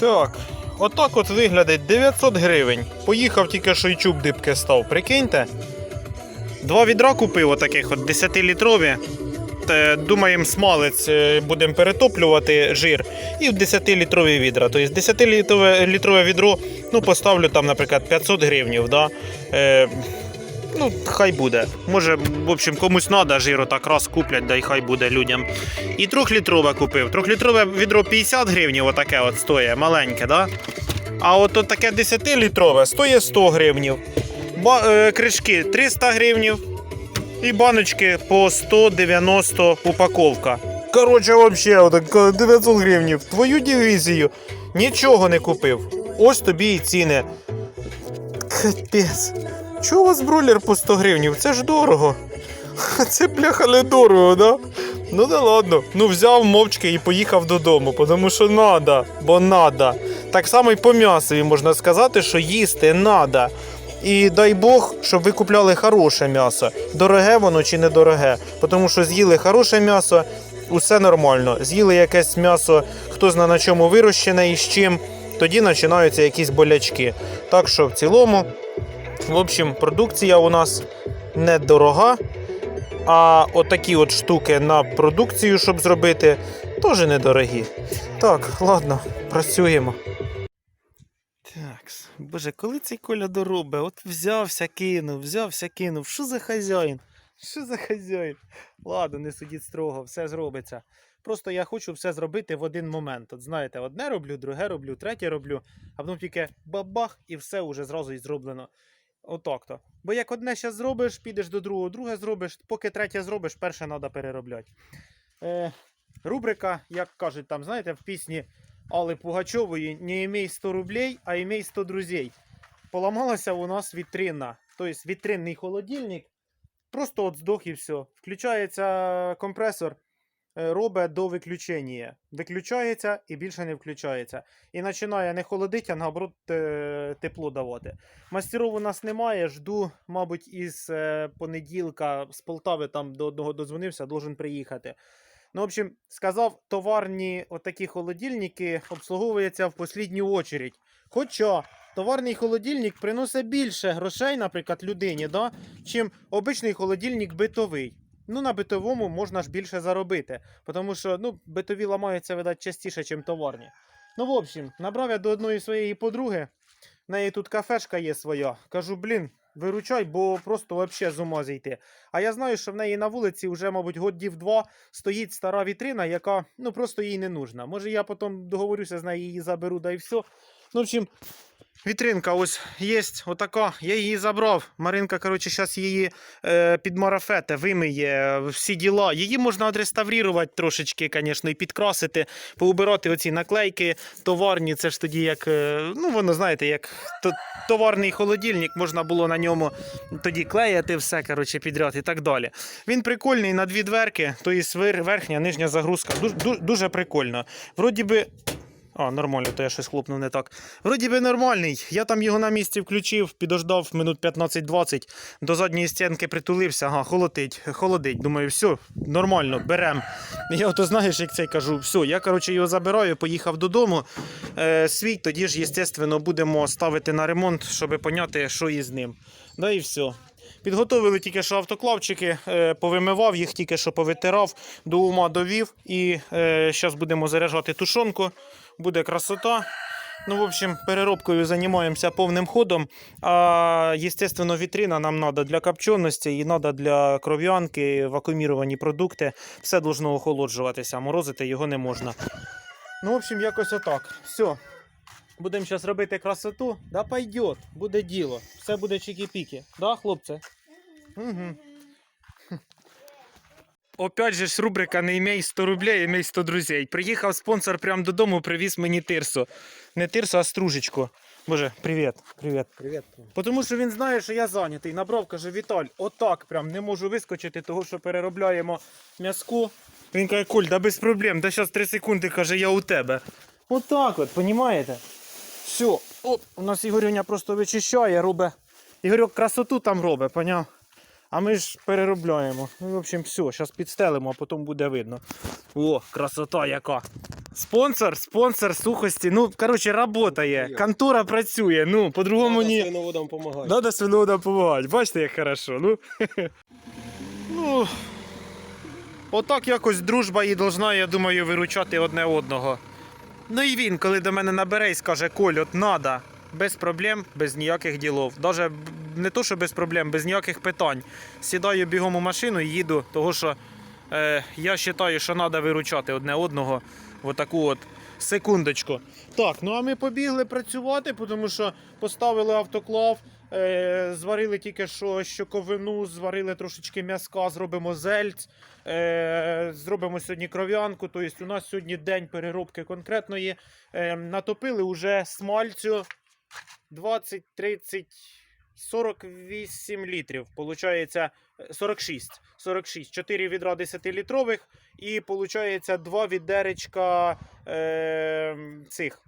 Так, отак от виглядить 900 гривень. Поїхав тільки що й чуб дибки став, прикиньте. Два відра купив отаких от 10-літрові. Думаємо, смалець е, будемо перетоплювати жир і в 10-літрові відра. Тобто 10-літрове літрове відро ну, поставлю там, наприклад, 500 гривнів. Да? Е, ну, хай буде. Може, в общем, комусь треба жиру так раз куплять, да й хай буде людям. І трьохлітрове купив. Трьохлітрове відро 50 гривень, отаке от стоїть, маленьке, да? А от, таке 10-літрове стоїть 100 гривнів. Ба- е, кришки 300 гривнів. І баночки по 190 упаковка. Коротше, вообще, 900 гривнів. Твою дивізію нічого не купив. Ось тобі і ціни. Капець. Чого у вас бройлер по 100 гривнів? Це ж дорого. Це бляха не дорого, да? Ну да ладно. Ну взяв мовчки і поїхав додому, тому що надо, бо надо. Так само і по м'ясові можна сказати, що їсти надо. І дай Бог, щоб ви купляли хороше м'ясо. Дороге воно чи недороге. Тому що з'їли хороше м'ясо, усе нормально. З'їли якесь м'ясо, хто зна на чому вирощене і з чим, тоді починаються якісь болячки. Так що в цілому, в общем, продукція у нас недорога. А отакі от штуки на продукцію, щоб зробити, теж недорогі. Так, ладно, працюємо. Так, боже, коли цей Коля доробе? От взявся, кинув, взявся, кинув. Що за хазяїн? Що за хазяїн? Ладно, не судіть строго, все зробиться. Просто я хочу все зробити в один момент. От знаєте, одне роблю, друге роблю, третє роблю, а потім тільки бабах і все вже зразу і зроблено. Отак то. Бо як одне зараз зробиш, підеш до другого, друге зробиш, поки третє зробиш, перше треба переробляти. Е, рубрика, як кажуть там, знаєте, в пісні Алли Пугачової не імей 100 рублей, а імей 100 друзей. Поламалася у нас вітрина. Тобто вітринний холодильник. Просто от здох і все. Включається компресор, робить до виключення. Виключається і більше не включається. І починає не холодити, а наоборот е, тепло давати. Мастеров у нас немає. Жду, мабуть, із е, понеділка з Полтави там до одного дозвонився, должен приїхати. Ну, в общем, сказав, товарні отакі холодильники обслуговуються в послідню очередь. Хоча товарний холодильник приносить більше грошей, наприклад, людині, да, чим обичний холодильник битовий. Ну, на битовому можна ж більше заробити, тому що ну, битові ламаються, видать, частіше, ніж товарні. Ну, в общем, набрав я до одної своєї подруги. В неї тут кафешка є своя. Кажу, блін, виручай, бо просто вообще з ума зійти. А я знаю, що в неї на вулиці вже, мабуть, годів два стоїть стара вітрина, яка ну просто їй не нужна. Може, я потім договорюся з нею, її заберу, да і все. Ну, в общем, вітринка ось є, отака. Я її забрав. Маринка, коротше, зараз її е, підмарафете, вимиє, всі діла. Її можна отреставрувати трошечки, звісно, і підкрасити, поубирати оці наклейки товарні. Це ж тоді як, е, ну, воно, знаєте, як товарний холодильник, можна було на ньому тоді клеїти все, коротше, підряд і так далі. Він прикольний на дві дверки, то є свир- верхня, нижня загрузка. Дуже, дуже прикольно. Вроді би. А, нормально, то я щось хлопнув не так. Вроді би нормальний. Я там його на місці включив, підождав минут 15-20, до задньої стінки притулився, ага, холодить, холодить. Думаю, все, нормально, берем. Я ото знаєш, як цей кажу, все, я коротше його забираю, поїхав додому. Е, свій тоді ж, звісно, будемо ставити на ремонт, щоб поняти, що із ним. Да і все. Підготовили тільки що автоклавчики, е, повимивав їх, тільки що повитирав, до ума довів. І зараз будемо заряджати тушонку. Буде красота. Ну, в общем, переробкою займаємося повним ходом. А, естественно, вітрина нам треба для копченості і треба для кров'янки, вакууміровані продукти. Все должно охолоджуватися, морозити його не можна. Ну, в общем, якось отак. Все. Будемо зараз робити красоту. Да пойдет, буде діло. Все буде чики-піки. Да, хлопці? Угу. Опять же ж рубрика «Не імей 100 рублей, імей 100 друзей». Приїхав спонсор прямо додому, привіз мені тирсу. Не тирсу, а стружечку. Боже, привіт, привіт. Привет. Тому що він знає, що я зайнятий. Набрав, каже, Віталь, отак прям не можу вискочити, того що переробляємо м'язку. Він каже, Коль, да без проблем, да зараз 3 секунди, каже, я у тебе. Отак от, понімаєте? Все, оп, у нас Ігорюня просто вичищає, робить. Ігорьок красоту там робить, поняв? А ми ж переробляємо. Ну, в общем, все, зараз підстелимо, а потім буде видно. О, красота яка. Спонсор, спонсор сухості. Ну, коротше, работає. Контора працює. Ну, по-другому ні. свиноводам помагати. Надо свиноводам допомагати. Бачите, як хорошо. Ну, ну отак якось дружба і должна, я думаю, виручати одне одного. Ну і він, коли до мене набере і скаже, Коль, от надо. Без проблем, без ніяких ділов. Даже не то, що без проблем, без ніяких питань. Сідаю бігом у машину і їду, того що е, я вважаю, що треба виручати одне одного в отаку от секундочку. Так, ну а ми побігли працювати, тому що поставили автоклав, е, зварили тільки що щоковину, зварили трошечки м'язка, зробимо зельць, е, зробимо сьогодні кров'янку. Тобто у нас сьогодні день переробки конкретної. Е, натопили уже смальцю 20, 30, 48 літрів. Получається е, 46. 46. 4 відра 10-літрових і получається 2 відеречка е, цих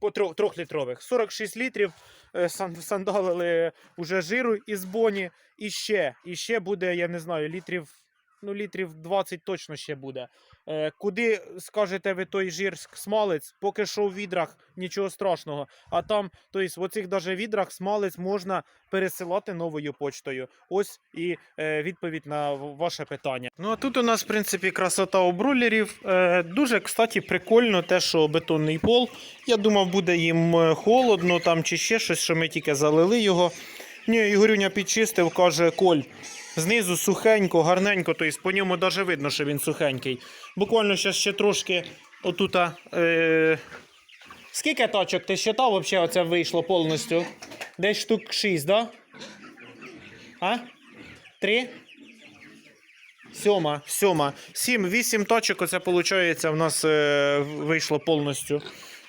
по трьох, трьохлітрових. 46 літрів е, сан- сандалили уже жиру із боні. І ще, і ще буде, я не знаю, літрів. Ну, літрів 20 точно ще буде. Е, куди скажете ви той жир смалець? Поки що в відрах нічого страшного. А там, тобто, в оцих даже відрах смалець можна пересилати новою почтою. Ось і е, відповідь на ваше питання. Ну а тут у нас, в принципі, красота у брулерів. Е, дуже, кстати, прикольно те, що бетонний пол. Я думав, буде їм е, холодно там чи ще щось, що ми тільки залили його. Ні, Ігорюня підчистив, каже, Коль. Знизу сухенько, гарненько, тобто по ньому навіть видно, що він сухенький. Буквально зараз ще трошки отута. Е... Скільки тачок ти считав, взагалі оце вийшло повністю? Десь штук 6, да? А? Три? Сьома, сьома. Сім, вісім точок, оце виходить, в нас е, вийшло повністю.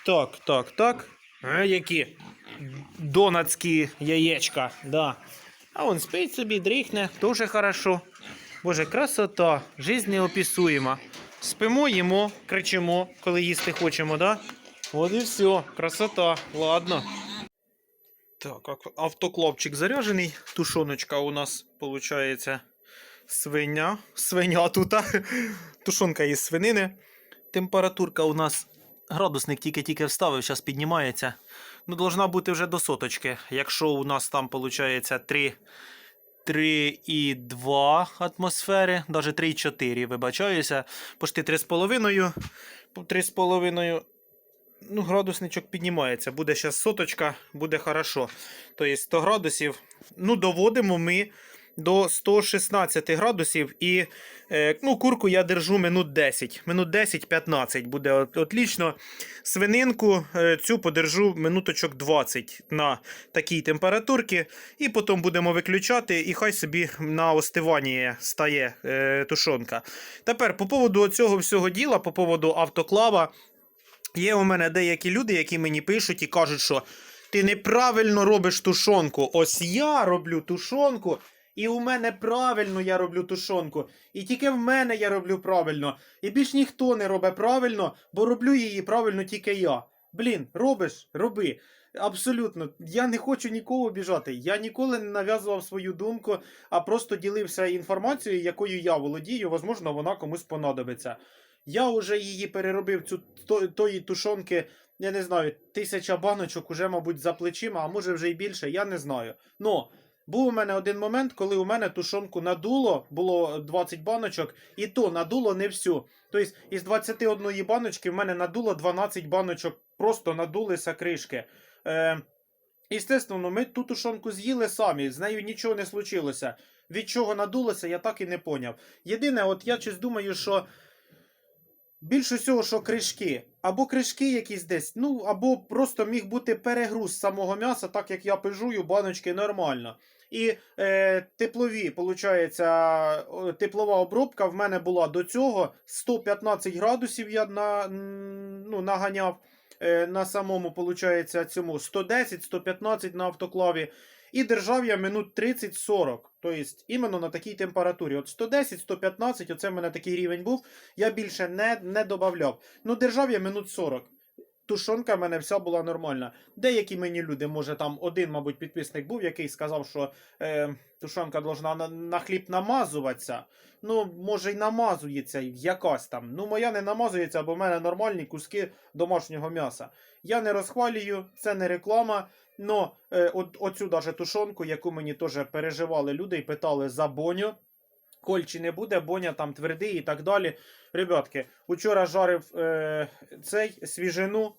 Так, так, так. А, які? Донатські яєчка, да. А он спить собі, дріхне, дуже хорошо. Боже, красота, жизнь неописуєма. Спимо, їмо, кричимо, коли їсти хочемо, да? От і все, красота, ладно. Так, автоклопчик заряджений. Тушоночка у нас виходить свиня. Свиня тут. Тушонка із свинини. Температурка у нас градусник тільки-тільки вставив, зараз піднімається. Ну, должна бути вже до соточки. Якщо у нас там виходить 3, 3,2 атмосфери, навіть 3,4, вибачаюся. Почти 3,5. 3,5 ну, градусничок піднімається. Буде зараз соточка, буде хорошо. Тобто 100 градусів. Ну, доводимо ми до 116 градусів. І е, ну, курку я держу минут 10. Минут 10-15 буде от- отлично. Свининку е, цю подержу минуточок 20 на такій температурці. І потім будемо виключати, і хай собі на остиванні стає е, тушонка. Тепер по поводу цього всього діла, по поводу автоклава. Є у мене деякі люди, які мені пишуть і кажуть, що ти неправильно робиш тушонку. Ось я роблю тушонку, і у мене правильно я роблю тушонку. І тільки в мене я роблю правильно. І більш ніхто не робить правильно, бо роблю її правильно тільки я. Блін, робиш, роби. Абсолютно, я не хочу нікого обіжати. Я ніколи не нав'язував свою думку, а просто ділився інформацією, якою я володію. Можливо, вона комусь понадобиться. Я вже її переробив цю то, тої тушонки, я не знаю, тисяча баночок уже, мабуть, за плечима, а може вже й більше, я не знаю. Ну, був у мене один момент, коли у мене тушонку надуло, було 20 баночок, і то надуло не всю. Тобто із 21 баночки в мене надуло 12 баночок, просто надулися кришки. Е, Естественно, ми ту тушонку з'їли самі, з нею нічого не случилося. Від чого надулося, я так і не поняв. Єдине, от я щось думаю, що більше всього, що кришки. Або кришки якісь десь, ну, або просто міг бути перегруз самого м'яса, так як я пижую, баночки нормально. І е, теплові, виходить, теплова обробка в мене була до цього 115 градусів я на, ну, наганяв. Е, на самому, виходить, цьому 110-115 на автоклаві. І держав я минут 30-40. Тобто, іменно на такій температурі. От 110-115, оце в мене такий рівень був. Я більше не, не додавав. Ну, держав я минут 40. тушонка в мене вся була нормальна. Деякі мені люди, може там один, мабуть, підписник був, який сказав, що е, тушонка должна на, на хліб намазуватися. Ну, може, й намазується якась там. Ну, моя не намазується, бо в мене нормальні куски домашнього м'яса. Я не розхвалюю, це не реклама. Но е, от, оцю даже тушонку, яку мені теж переживали люди і питали за боню. Коль чи не буде, боня там твердий і так далі. Ребятки, учора жарив е, цей свіжину.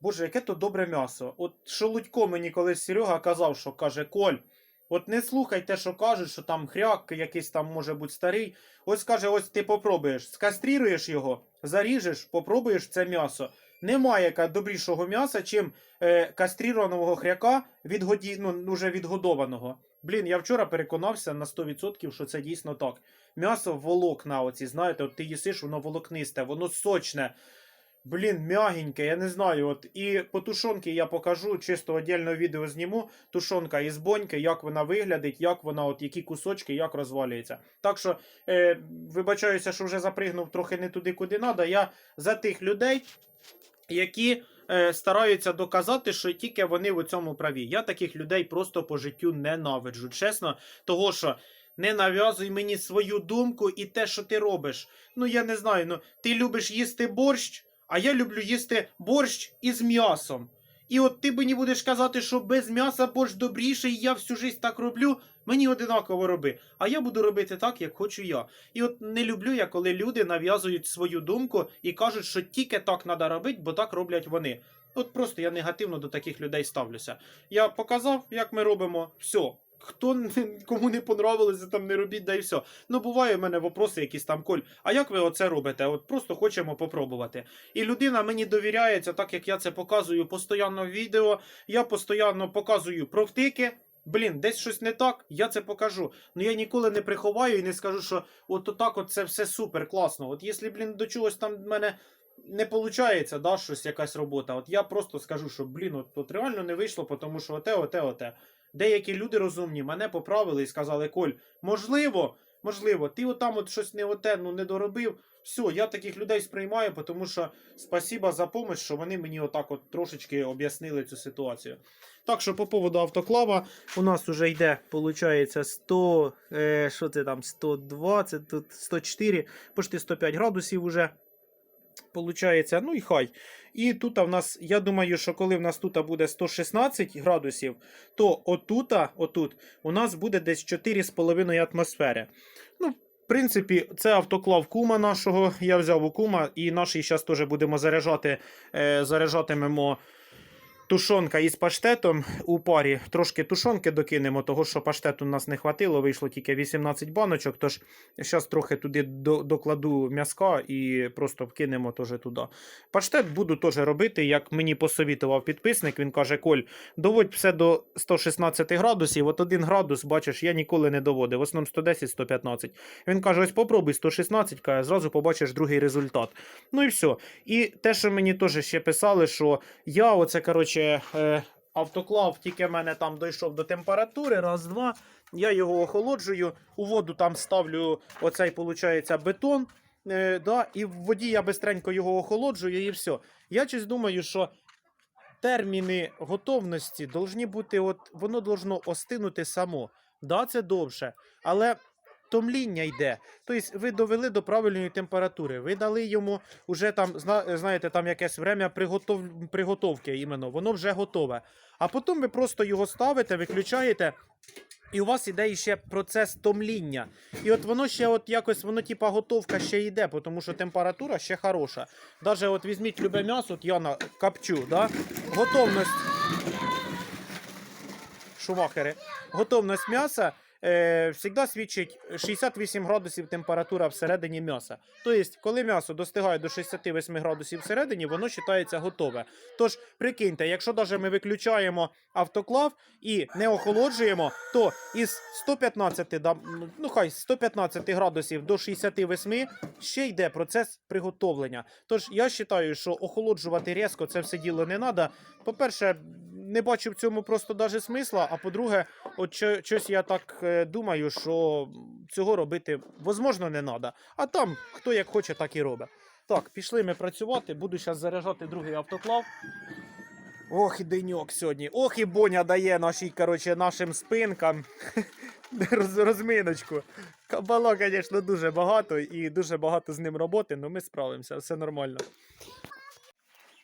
Боже, яке то добре м'ясо. От Шелудько мені колись Серега казав, що каже, Коль, от не слухай те, що кажуть, що там хряк, якийсь там може бути старий. Ось каже, ось ти попробуєш, скастріруєш його, заріжеш, попробуєш це м'ясо. Немає добрішого м'яса, чим е, кастрірованого хряка від годі, ну, уже відгодованого. Блін, я вчора переконався на 100%, що це дійсно так. М'ясо волокна, оці, знаєте, от ти їсиш, воно волокнисте, воно сочне. Блін, м'ягеньке, я не знаю. От і по тушонки я покажу, чисто віддільне відео зніму. Тушонка із боньки, як вона виглядить, як вона, от які кусочки, як розвалюється. Так що, е, вибачаюся, що вже запригнув трохи не туди, куди треба. Я за тих людей, які е, стараються доказати, що тільки вони в цьому праві. Я таких людей просто по життю ненавиджу. Чесно, того що. Не нав'язуй мені свою думку і те, що ти робиш. Ну, я не знаю, ну ти любиш їсти борщ, а я люблю їсти борщ із м'ясом. І от ти мені будеш казати, що без м'яса борщ добріший, і я всю життя так роблю. Мені одинаково роби. А я буду робити так, як хочу я. І от не люблю я, коли люди нав'язують свою думку і кажуть, що тільки так треба робити, бо так роблять вони. От просто я негативно до таких людей ставлюся. Я показав, як ми робимо, все. Хто кому не понравилося, там не робіть, да і все. Ну, буває в мене вопроси якісь там, Коль, а як ви оце робите? От просто хочемо попробувати. І людина мені довіряється, так як я це показую постійно в відео. Я постійно показую провтики. Блін, десь щось не так, я це покажу. Ну я ніколи не приховаю і не скажу, що от отак от це все супер класно. От якщо, блін, до чогось там в мене не виходить, да, щось якась робота. От я просто скажу, що блін, от, от реально не вийшло, тому що оте, оте, оте. Деякі люди розумні мене поправили і сказали: Коль, можливо, можливо, ти отам от щось не оте, ну не доробив. Все, я таких людей сприймаю, тому що спасіба за допомогу, що вони мені отак от трошечки об'яснили цю ситуацію. Так що по поводу автоклава у нас вже йде, виходить, 100, е, що це там, 120, тут 104, почти 105 градусів уже. Получається, ну і хай. І тут в нас, я думаю, що коли в нас тут буде 116 градусів, то отута, отут, у нас буде десь 4,5 атмосфери. Ну, в принципі, це автоклав кума нашого. Я взяв у кума, і наш зараз теж будемо заряджати, е, заряджатимемо тушонка із паштетом у парі. Трошки тушонки докинемо, того що паштету у нас не хватило, вийшло тільки 18 баночок. Тож зараз трохи туди докладу м'язка і просто вкинемо теж туди. Паштет буду теж робити, як мені посовітував підписник. Він каже: Коль, доводь все до 116 градусів. От 1 градус, бачиш, я ніколи не доводив. В основному 110-115. Він каже: ось попробуй 116, каже, зразу побачиш другий результат. Ну і все. І те, що мені теж ще писали, що я оце, коротше, е, автоклав тільки в мене там дійшов до температури, раз, два. Я його охолоджую, у воду там ставлю оцей, виходить, бетон. Е, да, і в воді я бистренько його охолоджую і все. Я щось думаю, що терміни готовності должні бути, от, воно должно остинути само. Да, це довше, але томління йде. Тобто ви довели до правильної температури, ви дали йому уже там, зна- знаєте, там якесь время приготов... приготовки, іменно, воно вже готове. А потім ви просто його ставите, виключаєте. І у вас іде ще процес томління. І от воно ще от якось, воно типа готовка ще йде, тому що температура ще хороша. Даже от візьміть любе м'ясо, от я на капчу, да? готовність. Шумахери. Готовність м'яса е, завжди свідчить 68 градусів температура всередині м'яса. Тобто, коли м'ясо достигає до 68 градусів всередині, воно вважається готове. Тож, прикиньте, якщо навіть ми виключаємо автоклав і не охолоджуємо, то із 115, да, ну хай 115 градусів до 68 ще йде процес приготовлення. Тож я вважаю, що охолоджувати різко це все діло не треба. По-перше, не бачу в цьому просто даже смисла. А по-друге, от щось я так е, думаю, що цього робити можливо не треба. А там хто як хоче, так і робить. Так, пішли ми працювати. Буду зараз заряджати другий автоклав. Ох, і деньок сьогодні. Ох, і Боня дає нашій, коротше, нашим спинкам роз, розминочку. Кабала, звісно, дуже багато і дуже багато з ним роботи, але ми справимося, все нормально.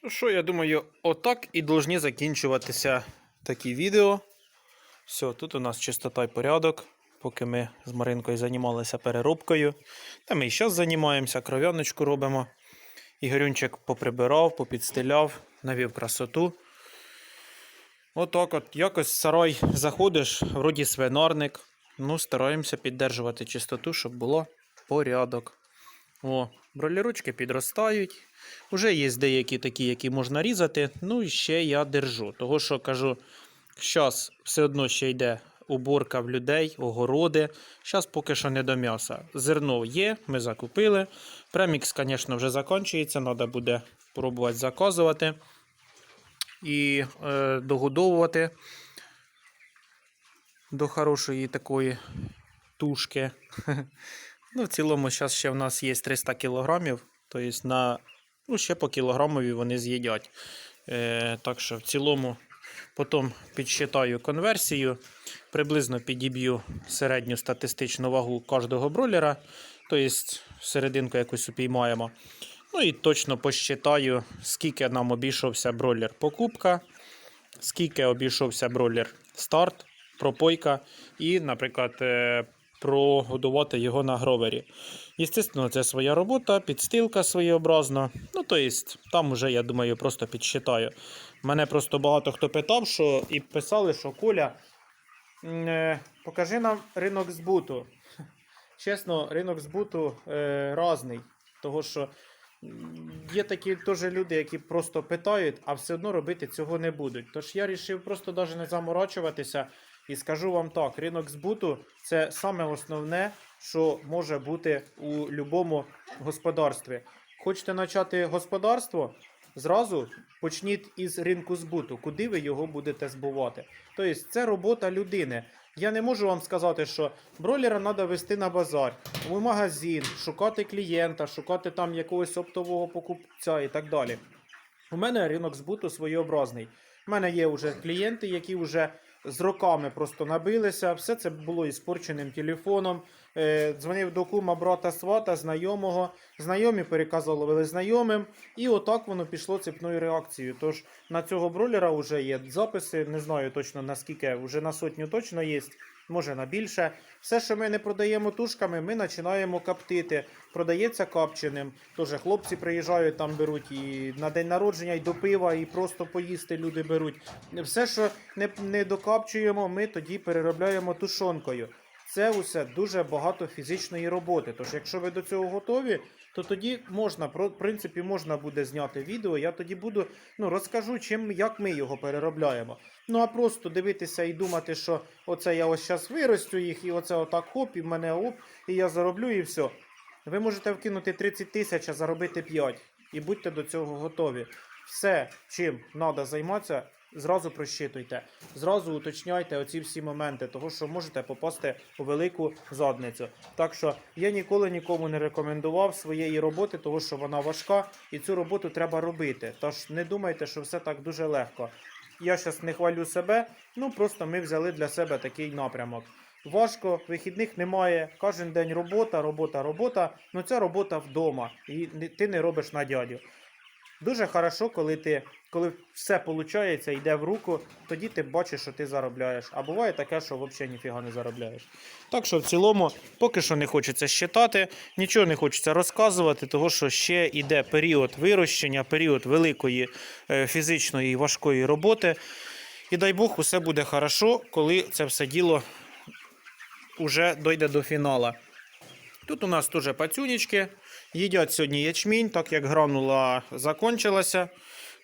Ну що, я думаю, отак і повинні закінчуватися такі відео. Все, тут у нас чистота і порядок. Поки ми з Маринкою займалися переробкою. Та ми і зараз займаємося, кров'яночку робимо. Ігорюнчик поприбирав, попідстиляв, навів красоту. Отак от, якось в сарай заходиш, вроді свинарник. Ну, стараємося піддержувати чистоту, щоб було порядок. О, бролірочки підростають. Уже є деякі такі, які можна різати. Ну і ще я держу. Того, що кажу, зараз все одно ще йде уборка в людей, огороди. Зараз поки що не до м'яса. Зерно є, ми закупили. Премікс, звісно, вже закінчується, треба буде пробувати заказувати і е, догодовувати до хорошої такої тушки. Ну, в цілому, зараз ще в нас є 300 кілограмів, тобто на ну, ще по кілограмові вони з'їдять. Е, так що в цілому потім підсчитаю конверсію, приблизно підіб'ю середню статистичну вагу кожного бролера, тобто серединку якусь упіймаємо. Ну і точно посчитаю, скільки нам обійшовся бролер покупка, скільки обійшовся бролер старт, пропойка і, наприклад, е, прогодувати його на гровері. Естественно, це своя робота, підстилка своєобразна. Ну, то есть, там уже, я думаю, просто підсчитаю. Мене просто багато хто питав, що і писали, що Коля, е, покажи нам ринок збуту. Чесно, ринок збуту е, разний. Того, що є такі теж люди, які просто питають, а все одно робити цього не будуть. Тож я вирішив просто навіть не заморачуватися. І скажу вам так: ринок збуту це саме основне, що може бути у будь-якому господарстві. Хочете почати господарство? Зразу почніть із ринку збуту, куди ви його будете збувати. Тобто це робота людини. Я не можу вам сказати, що бройлера треба вести на базар, в магазин, шукати клієнта, шукати там якогось оптового покупця і так далі. У мене ринок збуту своєобразний. У мене є вже клієнти, які вже з роками просто набилися. Все це було із порченим телефоном. Е, дзвонив до кума, брата, свата, знайомого. Знайомі переказували знайомим. І отак воно пішло цепною реакцією. Тож на цього бролера вже є записи. Не знаю точно наскільки, вже на сотню точно є. Може на більше. Все, що ми не продаємо тушками, ми починаємо коптити. Продається копченим. Тож хлопці приїжджають, там беруть і на день народження, і до пива, і просто поїсти люди беруть. Все, що не, не докапчуємо, ми тоді переробляємо тушонкою. Це усе дуже багато фізичної роботи. Тож, якщо ви до цього готові, то тоді можна, в принципі, можна буде зняти відео. Я тоді буду ну, розкажу, чим як ми його переробляємо. Ну а просто дивитися і думати, що оце я ось зараз виростю їх, і оце отак хоп, і в мене оп, і я зароблю, і все. Ви можете вкинути 30 тисяч, а заробити 5. І будьте до цього готові. Все, чим треба займатися, зразу просчитуйте. Зразу уточняйте оці всі моменти, того що можете попасти у велику задницю. Так що я ніколи нікому не рекомендував своєї роботи, того що вона важка, і цю роботу треба робити. Тож не думайте, що все так дуже легко. Я зараз не хвалю себе, ну просто ми взяли для себе такий напрямок. Важко, вихідних немає. Кожен день робота, робота, робота. Ну ця робота вдома, і ти не робиш на дядю. Дуже хорошо, коли ти, коли все виходить, йде в руку, тоді ти бачиш, що ти заробляєш. А буває таке, що взагалі ніфіга не заробляєш. Так що в цілому, поки що не хочеться щитати, нічого не хочеться розказувати, того що ще йде період вирощення, період великої е, фізичної і важкої роботи. І дай Бог, усе буде хорошо, коли це все діло уже дойде до фіналу. Тут у нас теж пацюнічки. Їдять сьогодні ячмінь, так як гранула закончилася.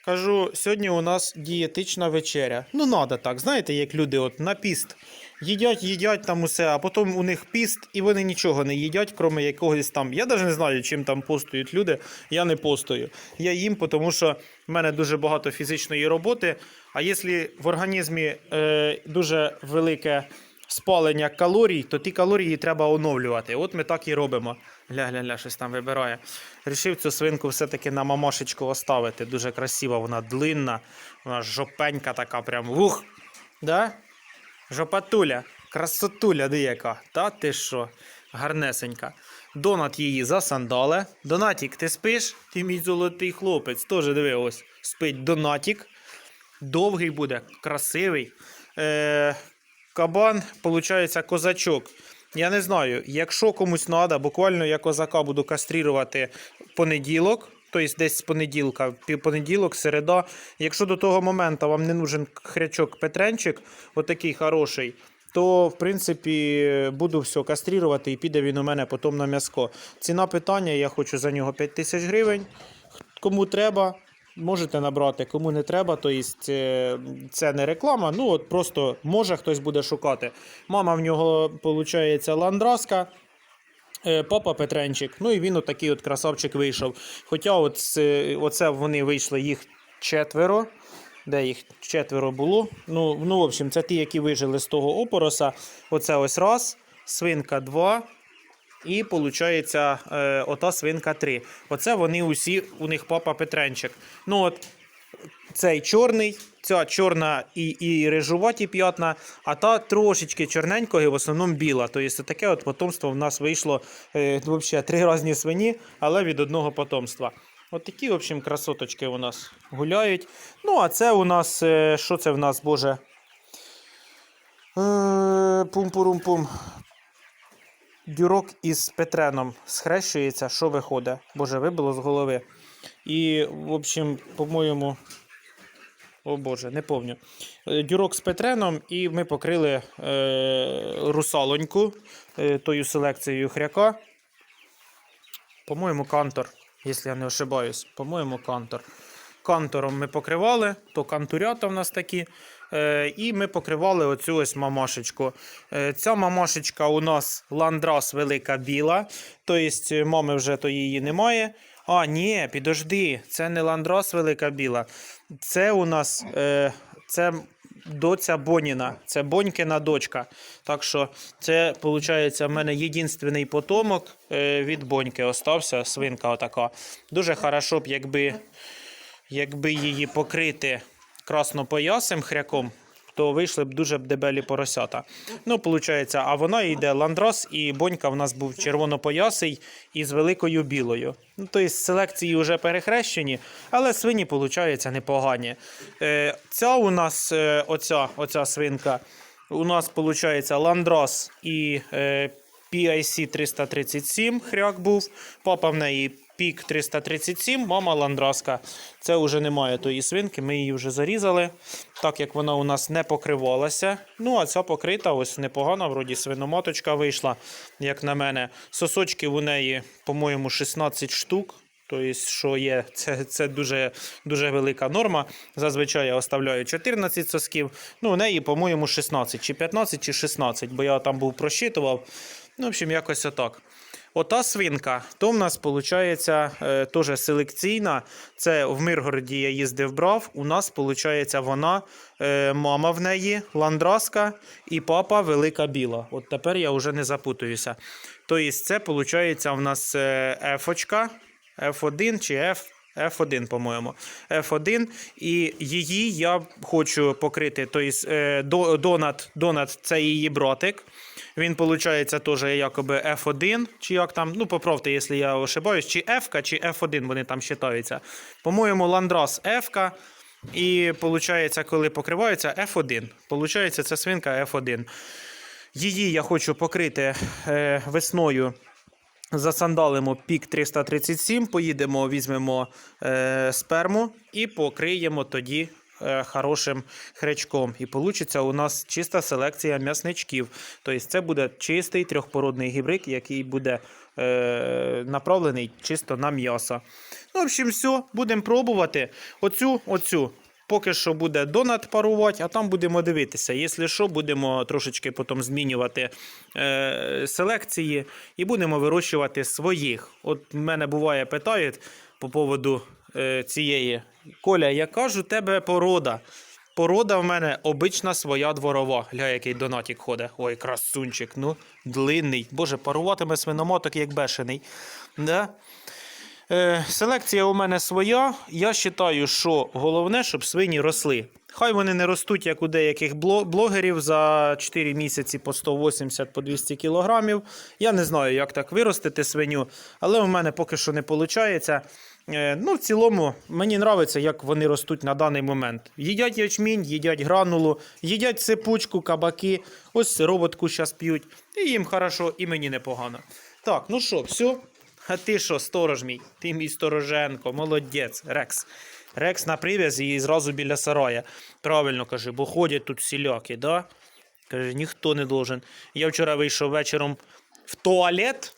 Кажу, сьогодні у нас дієтична вечеря. Ну, треба так, знаєте, як люди от на піст їдять, їдять там усе, а потім у них піст, і вони нічого не їдять, крім якогось там. Я навіть не знаю, чим там постують люди. Я не постую. Я їм, тому що в мене дуже багато фізичної роботи. А якщо в організмі е, дуже велике спалення калорій, то ті калорії треба оновлювати. От ми так і робимо. Ля-ля-ля, щось там вибирає. Рішив цю свинку все-таки на мамашечку оставити. Дуже красива, вона длинна, вона жопенька така, прям ух. Да? Жопатуля, красотуля деяка. Та ти що? Гарнесенька. Донат її засандале. Донатік, ти спиш? Ти мій золотий хлопець. Теж диви, ось спить Донатік. Довгий буде, красивий. Е, кабан, виходить, козачок. Я не знаю, якщо комусь треба, буквально я козака буду каструвати в понеділок, тобто десь з понеділка, понеділок, середа. Якщо до того моменту вам не нужен хрячок Петренчик, отакий хороший, то в принципі буду все каструвати і піде він у мене потім на м'яско. Ціна питання, я хочу за нього 5 тисяч гривень. Кому треба, можете набрати, кому не треба, то єсть, е, це не реклама. Ну от просто може хтось буде шукати. Мама в нього, виходить, ландраска. е, Папа Петренчик, ну і він отакий от красавчик вийшов. Хоча от, це- оце вони вийшли їх четверо. Де їх четверо було. Ну, ну, в общем, це ті, які вижили з того опороса. Оце ось раз, свинка два. І виходить, е, ота свинка 3. Оце вони усі, у них папа Петренчик. Ну от цей чорний, ця чорна і, і рижуваті п'ятна, а та трошечки чорненького і в основному біла. Тобто таке от потомство в нас вийшло е, взагалі три різні свині, але від одного потомства. От такі, в общем, красоточки у нас гуляють. Ну, а це у нас, е, що це в нас, Боже? Е, Пум-пурум-пум. Дюрок із Петреном схрещується, що виходить. Боже, вибило з голови. І, в общем, по-моєму. О Боже, не помню. Е, Дюрок з Петреном, і ми покрили е, русалоньку е, тою селекцією хряка. По-моєму, кантор, якщо я не ошибаюсь. По-моєму, кантор. Кантором ми покривали, то кантурята в нас такі. Е, і ми покривали оцю ось мамашечку. Е, ця мамашечка у нас ландрас велика біла. Тобто мами вже то її немає. А, ні, підожди, це не ландрас велика біла. Це у нас е, це доця Боніна. Це Бонькина дочка. Так що це, виходить, в мене єдинственний потомок е, від Боньки остався, свинка отака. Дуже хорошо б, якби якби її покрити краснопоясим хряком, то вийшли б дуже б дебелі поросята. Ну, виходить, а вона йде ландрос, і бонька в нас був червонопоясий із великою білою. Ну, тобто селекції вже перехрещені, але свині, виходить, непогані. Е, ця у нас, е, оця, оця свинка, у нас виходить ландрос і е, PIC 337 хряк був. Папа в неї пік 337, мама ландраска. Це вже немає тої свинки, ми її вже зарізали, так як вона у нас не покривалася. Ну, а ця покрита, ось непогана, вроді свиноматочка вийшла, як на мене. Сосочків у неї, по-моєму, 16 штук. Тобто, що є, це, це дуже, дуже велика норма. Зазвичай я оставляю 14 сосків. Ну, у неї, по-моєму, 16, чи 15, чи 16, бо я там був просчитував. Ну, в общем, якось отак. Ота свинка, то в нас виходить е, теж селекційна. Це в Миргороді я їздив брав. У нас виходить вона, е, мама в неї, ландраска і папа велика біла. От тепер я вже не запутуюся. Тобто, це виходить в нас е, ефочка, F1 чи F. F1, по-моєму. F1. І її я хочу покрити. Тобто, е, донат, донат це її братик. Він, виходить, теж якоби F1, чи як там, ну поправте, якщо я ошибаюсь, чи F, чи F1 вони там вважаються. По-моєму, Ландрас F. І виходить, коли покривається F1. Получається, це свинка F1. Її я хочу покрити е, весною. Засандалимо пік 337, поїдемо, візьмемо е, сперму і покриємо тоді хорошим хрячком. І вийде у нас чиста селекція м'ясничків. Тобто це буде чистий трьохпородний гібрид, який буде е, направлений чисто на м'ясо. Ну, в общем, все, будемо пробувати. Оцю, оцю. Поки що буде донат парувати, а там будемо дивитися. Якщо що, будемо трошечки потім змінювати е, селекції і будемо вирощувати своїх. От мене буває питають по поводу е, цієї. Коля, яка ж у тебе порода? Порода в мене обична своя дворова. Гля, який донатік ходить. Ой, красунчик, ну, длинний. Боже, паруватиме свиномоток як бешений. Да? Е, селекція у мене своя. Я вважаю, що головне, щоб свині росли. Хай вони не ростуть, як у деяких блогерів за 4 місяці по 180 по 200 кілограмів. Я не знаю, як так виростити свиню, але у мене поки що не виходить. Е, Ну, в цілому, мені подобається, як вони ростуть на даний момент. Їдять ячмінь, їдять гранулу, їдять сипучку, кабаки. Ось сироватку зараз п'ють. І їм хорошо, і мені непогано. Так, ну що, все. А ти що, сторож мій? Ти мій стороженко, молодець, Рекс. Рекс на прив'язі і зразу біля сарая. Правильно каже, бо ходять тут всілякі, да? Каже, ніхто не должен. Я вчора вийшов вечором в туалет.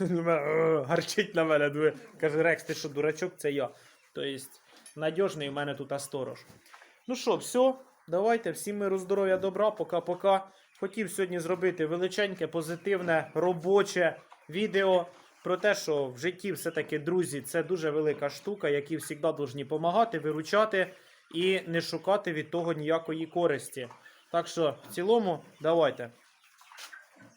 Гарчить на мене. Каже, Рекс, ти що, дурачок, це я. Тобто, надіжний у мене тут сторож. Ну що, все, давайте, всім миру, здоров'я, добра, пока-пока. Хотів сьогодні зробити величеньке, позитивне, робоче відео про те, що в житті все-таки, друзі, це дуже велика штука, які завжди повинні допомагати, виручати і не шукати від того ніякої користі. Так що, в цілому, давайте.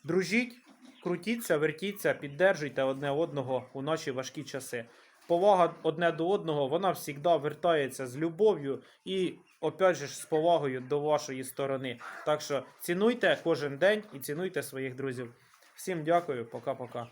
Дружіть, крутіться, вертіться, піддержуйте одне одного у наші важкі часи. Повага одне до одного, вона завжди вертається з любов'ю і, опять же, з повагою до вашої сторони. Так що цінуйте кожен день і цінуйте своїх друзів. Всім дякую, пока-пока.